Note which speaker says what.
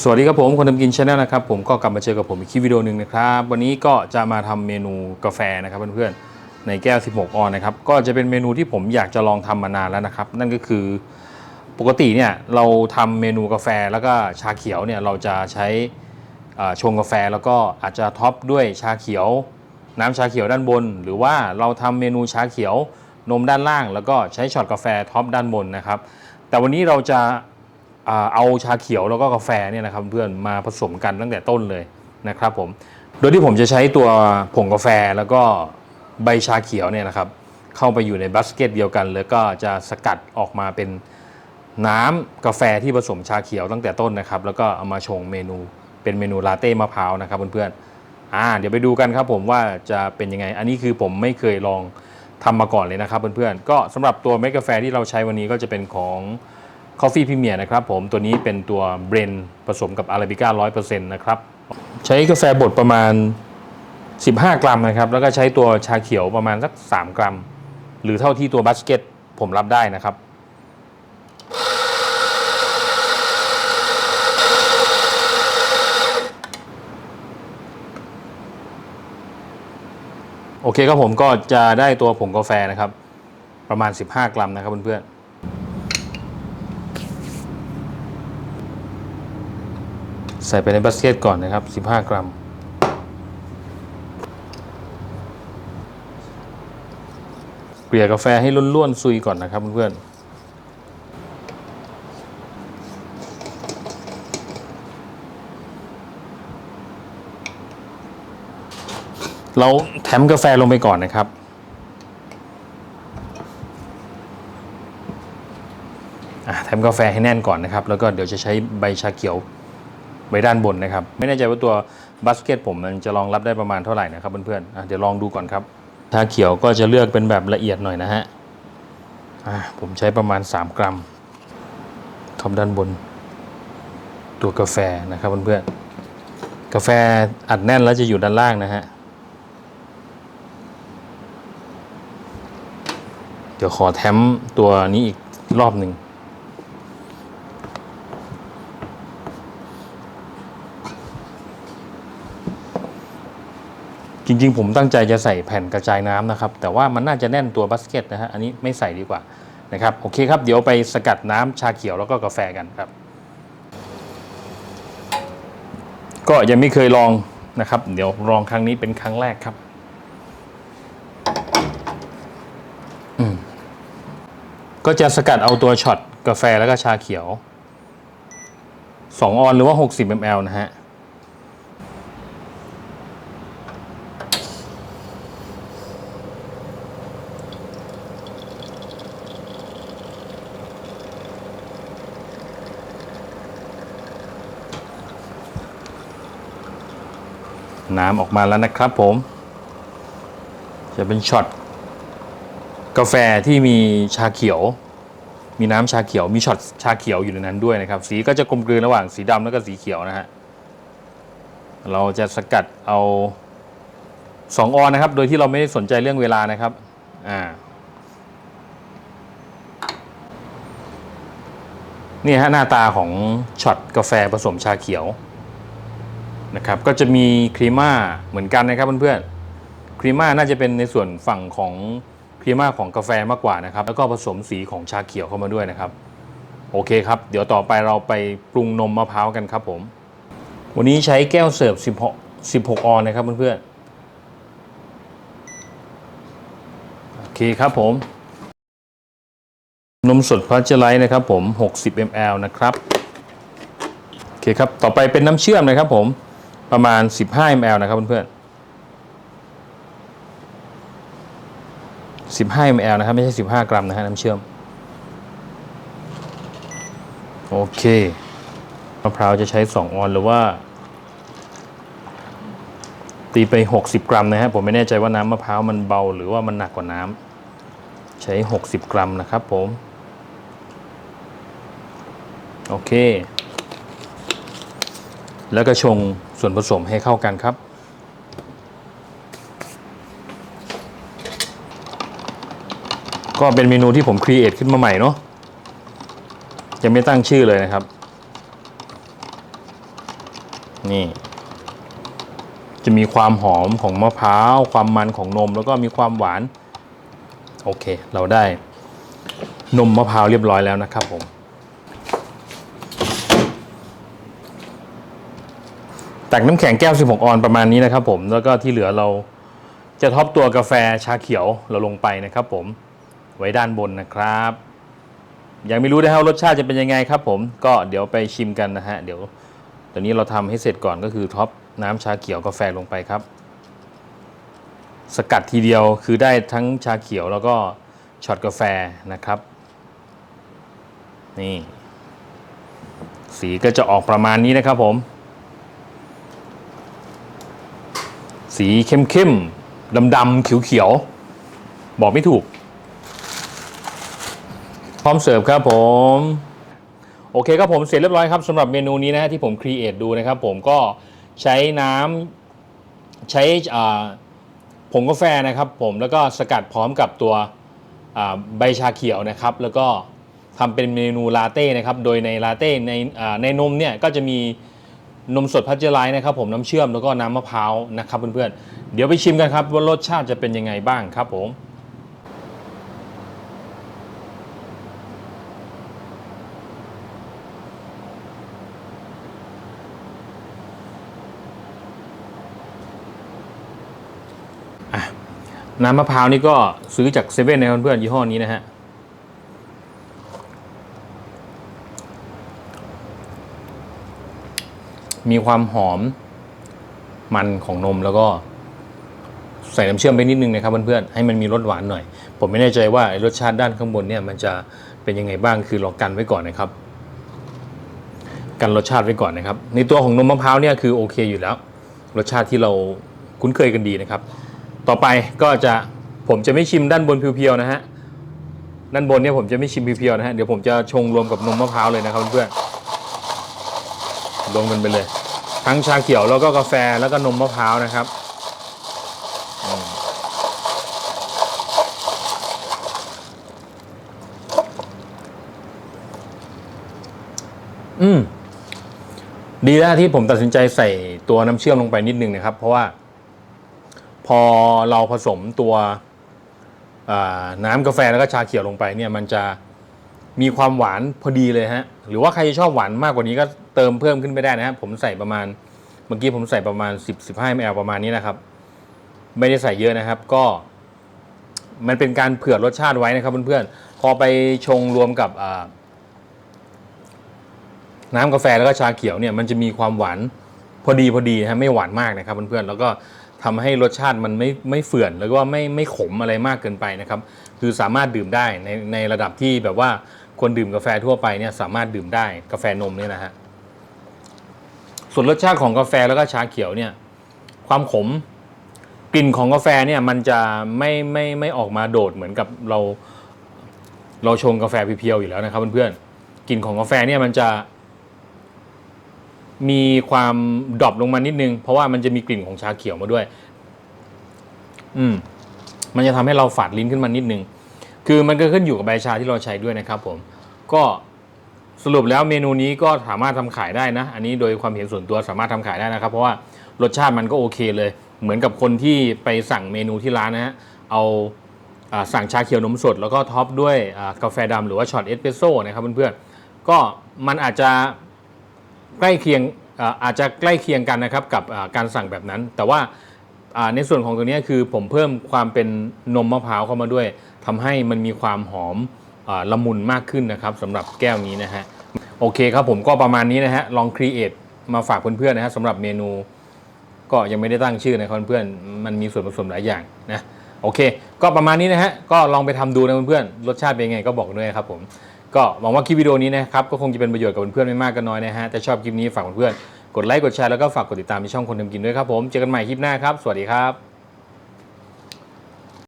Speaker 1: สวัสดีครับผมคนทำกินชาแนลนะครับผมก็กลับมาเจอกับผมอีกคลิปวิดีโอหนึ่งนะครับวันนี้ก็จะมาทำเมนูกาแฟนะครับเพื่อนๆในแก้ว 16 ออนนะครับก็จะเป็นเมนูที่ผมอยากจะลองทำมานานแล้วนะครับ นั่นก็คือปกติเนี่ยเราทำเมนูกาแฟแล้วก็ชาเขียวเนี่ยเราจะใช้ชงกาแฟแล้วก็อาจจะท็อปด้วยชาเขียว น้ำชาเขียวด้านบน หรือว่าเราทำเมนูชาเขียวนมด้านล่าง แล้วก็ใช้ช็อตกาแฟท็อปด้านบนนะครับแต่วันนี้เราจะ เอาชาเขียวแล้วก็กาแฟเนี่ยนะครับเพื่อนมาผสมกันตั้งแต่ต้นเลยนะครับผมโดยที่ผมจะใช้ตัวผงกาแฟแล้วก็ใบชาเขียวเนี่ยนะครับเข้าไปอยู่ในบัสเกตเดียวกัน แล้วก็จะสกัดออกมาเป็นน้ำกาแฟที่ผสมชาเขียวตั้งแต่ต้นนะครับ แล้วก็เอามาชงเมนูเป็นเมนูลาเต้มะพร้าวนะครับเพื่อนๆอ่าเดี๋ยวไปดูกันครับผมว่าจะเป็นยังไง อันนี้คือผมไม่เคยลองทำมาก่อนเลยนะครับเพื่อนๆก็สำหรับตัวเม็ดกาแฟที่เราใช้วันนี้ก็จะเป็นของ Coffee Premier นะครับผมตัวนี้เป็นตัวเบรนผสมกับอาราบิก้า100%นะครับ ใช้กาแฟบดประมาณ 15 กรัมนะครับ แล้วก็ใช้ตัวชาเขียวประมาณสัก 3 กรัม หรือเท่าที่ตัวบัสเกตผมรับได้นะครับโอเคครับผมก็จะได้ตัวผงกาแฟนะครับ ประมาณ 15 กรัมนะครับเพื่อนๆ ใส่ไปในบาสเกตก่อนนะครับ 15 กรัม เกลี่ยกาแฟให้ล้วนๆซุยก่อนนะครับเพื่อนๆเราแถมกาแฟลงไปก่อนนะครับอะทำกาแฟให้แน่นก่อนนะครับ แล้วก็เดี๋ยวจะใช้ใบชาเขียว ไว้ด้านบนนะครับ ไม่แน่ใจว่าตัวบัสเกตผมมันจะรองรับได้ประมาณเท่าไหร่นะครับเพื่อนๆเดี๋ยวลองดูก่อนครับชาเขียวก็จะเลือกเป็นแบบละเอียดหน่อยนะฮะผมใช้ประมาณ 3 กรัมท็อปด้านบน ตัวกาแฟนะครับเพื่อนๆกาแฟอัดแน่นแล้วจะอยู่ด้านล่างนะฮะเดี๋ยวขอแถมตัวนี้อีกรอบหนึ่ง จริงๆ ผมตั้งใจจะใส่แผ่นกระจายน้ำนะครับ แต่ว่ามันน่าจะแน่นตัวบัสเกตนะฮะ อันนี้ไม่ใส่ดีกว่านะครับ โอเคครับ เดี๋ยวไปสกัดน้ำชาเขียวแล้วก็กาแฟกันครับ ก็ยังไม่เคยลองนะครับ เดี๋ยวลองครั้งนี้เป็นครั้งแรกครับอืมก็จะสกัดเอาตัวช็อตกาแฟแล้วก็ชาเขียว 2 ออนหรือว่า 60 ml นะฮะ น้ำออกมาแล้วนะครับผม จะเป็นช็อตกาแฟที่มีชาเขียว มีน้ำชาเขียว มีช็อตชาเขียวอยู่ในนั้นด้วยนะครับ สีก็จะกลมกลืนระหว่างสีดำแล้วก็สีเขียวนะฮะ เราจะสกัดเอาสองออนนะครับ โดยที่เราไม่ได้สนใจเรื่องเวลานะครับ อ่า นี่ฮะหน้าตาของช็อตกาแฟผสมชาเขียว นะครับก็จะมีครีม่าเหมือนกันนะครับเพื่อนๆครีม่าน่าจะเป็นในส่วนฝั่งของครีม่าของกาแฟมากกว่านะครับแล้วก็ผสมสีของชาเขียวเข้ามาด้วยนะครับโอเคครับ เดี๋ยวต่อไปเราไปปรุงนมมะพร้าวกันครับผม วันนี้ใช้แก้วเสิร์ฟ 16 16 ออนนะครับเพื่อนๆโอเคครับผม นมสดพัชไลท์นะครับผม 60 ml นะครับโอเคครับ ต่อไปเป็นน้ำเชื่อมนะครับผม ประมาณ 15 ml นะครับเพื่อนๆ15 ml นะครับ ไม่ใช่ 15 กรัมนะฮะน้ำเชื่อม โอเคมะพร้าวจะใช้ 2 ออนหรือว่า ตีไป 60 กรัมนะฮะผมไม่แน่ใจว่าน้ำมะพร้าวมันเบาหรือว่ามันหนักกว่าน้ำใช้ 60 กรัมนะครับผม โอเค แล้วก็ชง ส่วนผสมให้เข้ากันครับ ก็เป็นเมนูที่ผมครีเอทขึ้นมาใหม่เนาะยังไม่ตั้งชื่อเลยนะครับ นี่ จะมีความหอมของมะพร้าว ความมันของนมแล้วก็มีความหวาน โอเค เราได้นมมะพร้าวเรียบร้อยแล้วนะครับผม ตักน้ำแข็งแก้ว 16 ออนประมาณนี้นะครับผมแล้วก็ที่เหลือเราจะท็อปตัวกาแฟชาเขียวเราลงไปนะครับผมไว้ด้านบนนะครับยังไม่รู้นะฮะว่ารสชาติจะเป็นยังไงครับผมก็เดี๋ยวไปชิมกันนะฮะเดี๋ยวตอนนี้เราทำให้เสร็จก่อนก็คือท็อปน้ำชาเขียวกาแฟลงไปครับ สกัดทีเดียวคือได้ทั้งชาเขียวแล้วก็ช็อตกาแฟนะครับ นี่ สีก็จะออกประมาณนี้นะครับผม สีเข้มๆดำๆเขียวๆบอกไม่ถูก พร้อมเสิร์ฟครับผม โอเคครับผมเสร็จเรียบร้อยครับสำหรับเมนูนี้นะฮะที่ผมครีเอทดูนะครับผมก็ใช้น้ำใช้ผงกาแฟนะครับผมแล้วก็สกัดพร้อมกับตัวใบชาเขียวนะครับ แล้วก็ทำเป็นเมนูลาเต้นะครับ โดยในลาเต้ในในนมเนี่ยก็จะมี นมสดพัชเจอร์ไลท์นะครับผมน้ำเชื่อมแล้วก็น้ำมะพร้าวนะครับเพื่อนๆ เดี๋ยวไปชิมกันครับว่ารสชาติจะเป็นยังไงบ้างครับผมน้ำมะพร้าวนี่ก็ซื้อจากเซเว่นนะเพื่อนๆยี่ห้อนี้นะฮะ มีความหอมมันของนมแล้วก็ใส่น้ำเชื่อมไปนิดนึงนะครับเพื่อนๆให้มันมีรสหวานหน่อย ผมไม่แน่ใจว่ารสชาติด้านข้างบนเนี่ยมันจะเป็นยังไงบ้างคือเรากันไว้ก่อนนะครับ กันรสชาติไว้ก่อนนะครับ ในตัวของนมมะพร้าวเนี่ยคือโอเคอยู่แล้ว รสชาติที่เราคุ้นเคยกันดีนะครับ ต่อไปก็จะผมจะไม่ชิมด้านบนเพียวๆนะฮะด้านบนเนี่ยผมจะไม่ชิมเพียวๆนะฮะเดี๋ยวผมจะชงรวมกับนมมะพร้าวเลยนะครับเพื่อนๆ รวมกันไปเลย ทั้งชาเขียวแล้วก็กาแฟแล้วก็นมมะพร้าวนะครับอืมดีแล้วที่ผมตัดสินใจใส่ตัวน้ำเชื่อมลงไปนิดนึงนะครับ เพราะว่า พอเราผสมตัวน้ำกาแฟแล้วก็ชาเขียวลงไปเนี่ย มันจะมีความหวานพอดีเลยฮะ หรือว่าใครชอบหวานมากกว่านี้ก็ เติมเพิ่มขึ้นไปได้นะฮะผมใส่ประมาณเมื่อกี้ผมใส่ประมาณ 10 15 ml ประมาณนี้นะครับ ไม่ได้ใส่เยอะนะครับ ก็ มันเป็นการเผื่อรสชาติไว้นะครับเพื่อนๆพอไปชงรวมกับน้ำกาแฟแล้วก็ชาเขียวเนี่ยมันจะมีความหวานพอดีพอดีนะไม่หวานมากนะครับเพื่อนๆแล้วก็ทำให้รสชาติมันไม่ไม่เฝื่อนแล้วก็ไม่ไม่ขมอะไรมากเกินไปนะครับ คือสามารถดื่มได้ในในระดับที่แบบว่าคนดื่มกาแฟทั่วไปเนี่ยสามารถดื่มได้กาแฟนมเนี่ยนะฮะ ส่วนรสชาติของกาแฟแล้วก็ชาเขียวเนี่ย ความขมกลิ่นของกาแฟเนี่ยมันจะไม่ไม่ไม่ออกมาโดดเหมือนกับเรา เราชงกาแฟเพียวๆอยู่แล้วนะครับเพื่อนๆกลิ่นของกาแฟเนี่ยมันจะ มีความดรอปลงมานิดนึง เพราะว่ามันจะมีกลิ่นของชาเขียวมาด้วย อืม มันจะทำให้เราฝาดลิ้นขึ้นมานิดนึง คือมันก็ขึ้นอยู่กับใบชาที่เราใช้ด้วยนะครับ ผม ก็ สรุปแล้วเมนูนี้ก็สามารถทำขายได้นะ อันนี้โดยความเห็นส่วนตัวสามารถทำขายได้นะครับ เพราะว่ารสชาติมันก็โอเคเลย เหมือนกับคนที่ไปสั่งเมนูที่ร้านนะฮะเอาอสั่งชาเขียวนมสด แล้วก็ท็อปด้วยกาแฟดำหรือว่าช็อตเอสเปรสโซ่นะครับเพื่อนๆก็มันอาจจะใกล้เคียงอาอาจจะใกล้เคียงกันนะครับกับการสั่งแบบนั้น แต่ว่าในส่วนของตัวนี้คือผมเพิ่มความเป็นนมมะพร้าวเข้ามาด้วยทำให้มันมีความหอม ละมุนมากขึ้นนะครับสำหรับแก้วนี้นะฮะโอเคครับผมก็ประมาณนี้นะฮะลองครีเอทมาฝากเพื่อนๆนะฮะสำหรับเมนู ก็ยังไม่ได้ตั้งชื่อนะครับเพื่อนๆมันมีส่วนผสมหลายอย่างนะโอเค ก็ประมาณนี้นะฮะก็ลองไปทำดูนะเพื่อนๆรสชาติเป็นไงก็บอกด้วยครับผมก็หวังว่าคลิปวิดีโอนี้นะครับก็คงจะเป็นประโยชน์กับเพื่อนๆไม่มากก็น้อยนะฮะแต่ชอบคลิปนี้ฝากเพื่อนๆกดไลค์กดแชร์แล้วก็ฝากกดติดตามที่ช่องคนทำกินด้วยครับผมเจอกันใหม่คลิปหน้าครับสวัสดีครับ